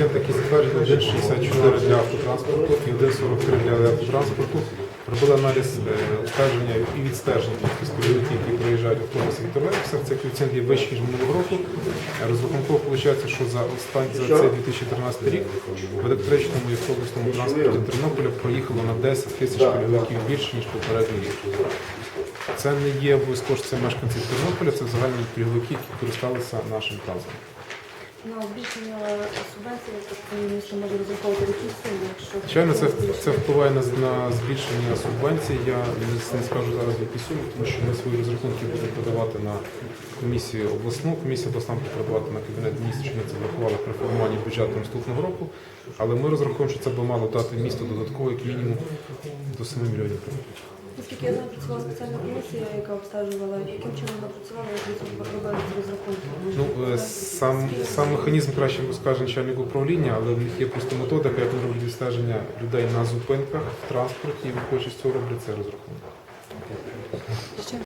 коефіцієнт, який затверджений 1,64 для автотранспорту і 1,43 для автотранспорту. Робили аналіз е, обстеження і відстеження перевізників, які проїжджають автобусами і тролейбусах. Цей коефіцієнт є вищий, ніж минулого року. Е, Розрахунково виходить, що за останній за цей 2013 рік в електричному і автобусному транспорті Тернополя проїхало на 10 тисяч перевізників більше, ніж попередній рік. Це не є обов'язково, що це мешканці Тернополя, це взагалі пільговики, які користалися нашим транспортом. На збільшення субвенції, тобто місто може розраховувати такі суми, якщо Звичайно, це, це впливає на, на збільшення субвенцій. Я не, не скажу зараз які суми, тому що ми свої розрахунки будемо подавати на комісію обласну. Комісія обласна буде подавати на кабінет міністрів, що ми це врахували при формуванні бюджету наступного року. Але ми розраховуємо, що це би мало дати місту додатково, як мінімум, до 7 мільйонів гривень. Наскільки я знаю, працювала спеціальна комісія, яка обстежувала, яким чином вона працювала, як ви робили розрахунки. Е, сам, сам механізм краще скаже начальник управління, але в них є просто методика, як вони роблять відстеження людей на зупинках в транспорті, і виходячи з цього роблять це розрахунок.